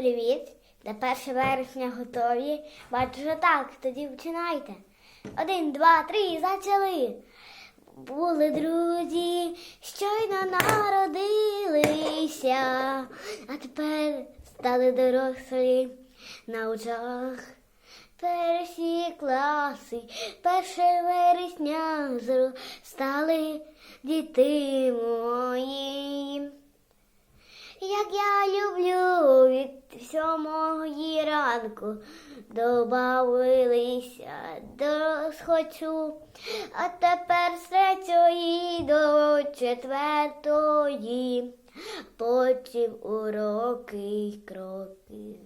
Привіт! На 1 вересня готові. Бачу, що так, тоді починайте. Один, два, три, почали. Були друзі, щойно народилися, а тепер стали дорослі на очах. Перші класи, перше вересня стали діти мої. Як я люблю ранку добавилися до схочу, а тепер з третьої до четвертої, потім уроки й кроки.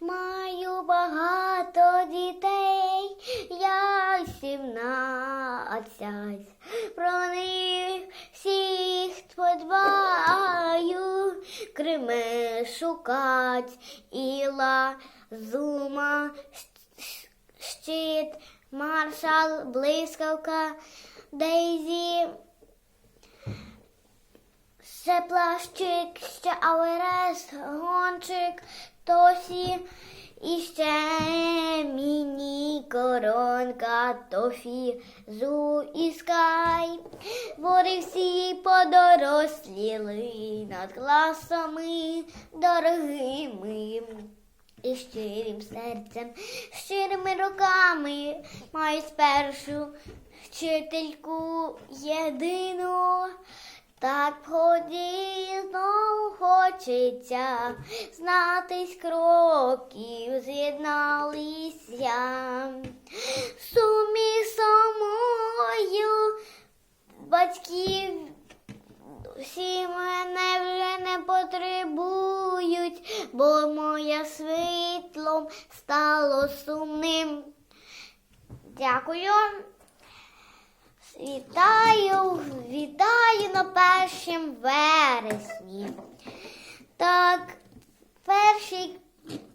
Маю багато дітей, я сімнадцять. Про них всіх подбаю, Криме шукать, іла, зума, щит, маршал, блискавка, дейзі. Ще плащик, ще аверес, гончик, тосі, і ще міні коронка, тофі, зу і скай. Вони всі подоросліли над класами дорогими. І щирим серцем, щирими руками маю спершу вчительку єдину. Так ході знову хочеться знатись кроків, з'єдналися. Сумі самою батьків всі мене вже не потребують, бо моє світлом стало сумним. Дякую. Вітаю, вітаю на першім вересні. Так, перші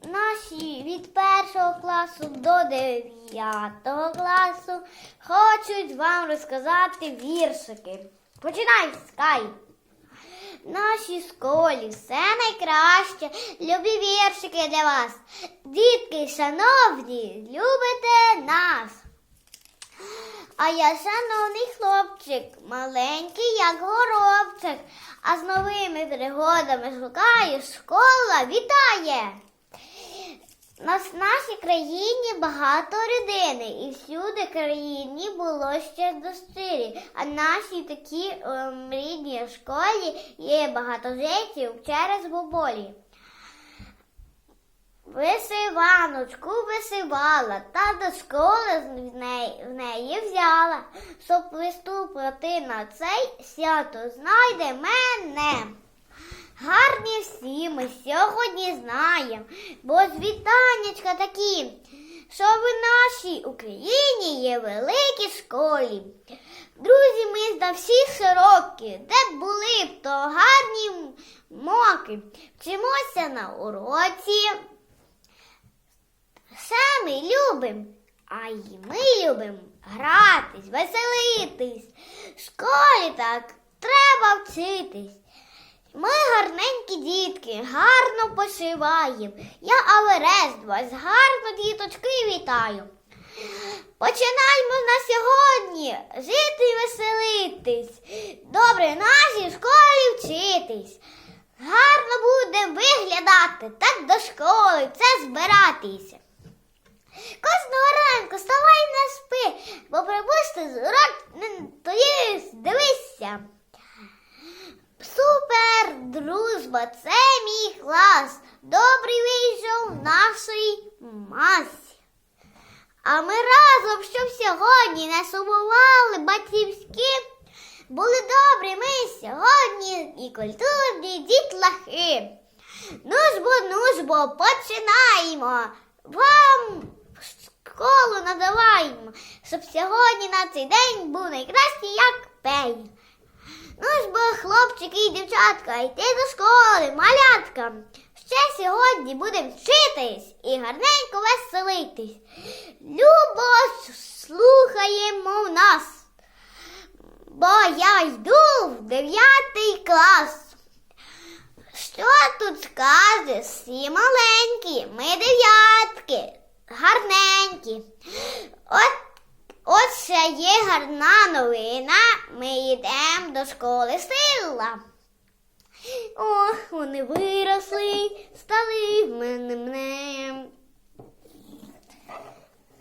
наші від першого класу до дев'ятого класу хочуть вам розказати віршики. Починай, Скай! В нашій школі все найкраще, любі віршики для вас. Дітки, шановні, любите нас. А я шановний хлопчик, маленький, як горобчик, а з новими пригодами шукаю, школа вітає. С- нашій країні багато родини, і всюди в країні було ще достирі. А в нашій такій ем, рідній школі є багато життів через боболі. Висиваночку висивала, та до школи з неї, в неї взяла, щоб виступити на цей свято знайде мене. Гарні всі ми сьогодні знаємо, бо з вітаннячка такі, що в нашій Україні є великі школі. Друзі ми за всі широкі, де б були б то гарні моки. Вчимося на уроці. Все ми любим, а й ми любимо гратись, веселитись. В школі так треба вчитись. Ми гарненькі дітки, гарно пошиваємо. Я Аверест вас гарно діточки вітаю. Починаємо на сьогодні жити і веселитись. Добре нашій школі вчитись. Гарно будемо виглядати, так до школи це збиратися. Кожного ранку вставай не спи, бо припусти з урок тоді дивися. Супер, дружба, це мій клас. Добрий вийшов в нашій масі. А ми разом, щоб сьогодні не сумували батьківські, були добрі ми сьогодні і культурні дітлахи. Ну ж ну ж починаємо. Вам школу надаваємо, щоб сьогодні на цей день був найкращий як пень. Ну ж бо, хлопчики і дівчатка, йти до школи, малятка. Ще сьогодні будемо вчитись і гарненько веселитись. Любо слухаємо нас, бо я йду в дев'ятий клас. Що тут скажеш? Всі маленькі, ми дев'ятки, гарненькі. От, от ще є гарна новина. Ми йдемо до школи сила. Ох, вони виросли, стали мене.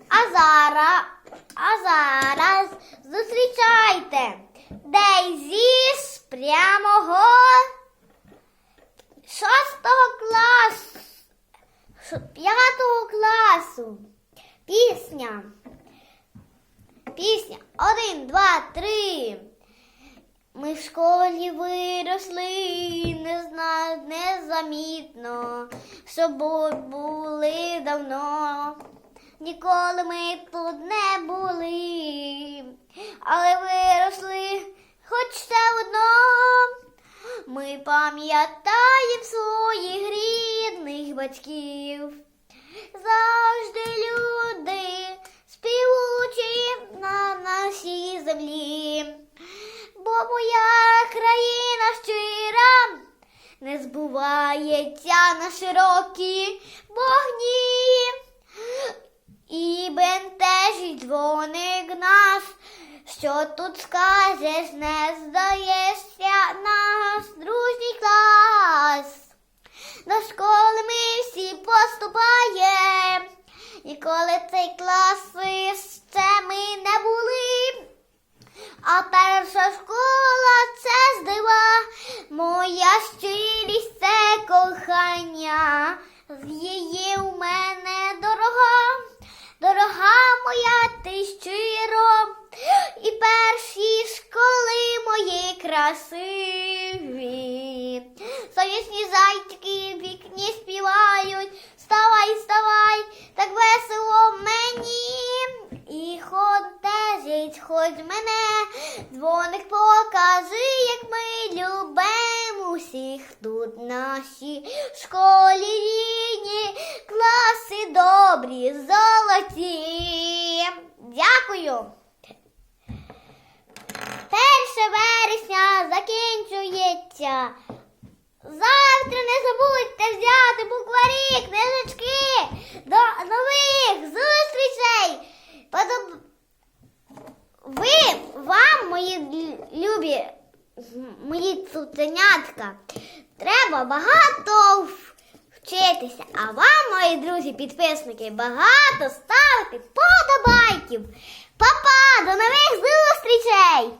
А зараз, а зараз зустрічайте Дейзі з прямого шостого класу, п'ятого класу. Пісня. Пісня. Один, два, три. Ми в школі виросли, не зна, незамітно, бу- були давно. Ніколи ми тут не були, але виросли хоч все одно. Ми пам'ятаємо своїх рідних батьків. Завжди люди співучі на нашій землі. Бо моя країна щира не збувається на широкі вогні. І бентежить дзвоник наш, що тут скажеш, не здаєшся наш дружній клас. До школи ми всі поступаємо, ніколи цей клас ще ми не були. А перша школа це здива, моя щирість це кохання, з її у мене дорога, дорога моя ти щиро, і перші школи мої красиві. Сонячні зайчики в вікні співають, вставай, вставай, так весело мені. І ходить, хоч мене, дзвоник покажи, як ми любимо усіх тут наші школі рідні, класи добрі, золоті. Дякую. Перше вересня закінчується. Завтра не забудьте взяти букварі, книжечки. До нових зустрічей! Подоб... Ви, вам, мої любі, мої цуценятка, треба багато вчитися, а вам, мої друзі, підписники, багато ставити подобайків. Па-па, до нових зустрічей!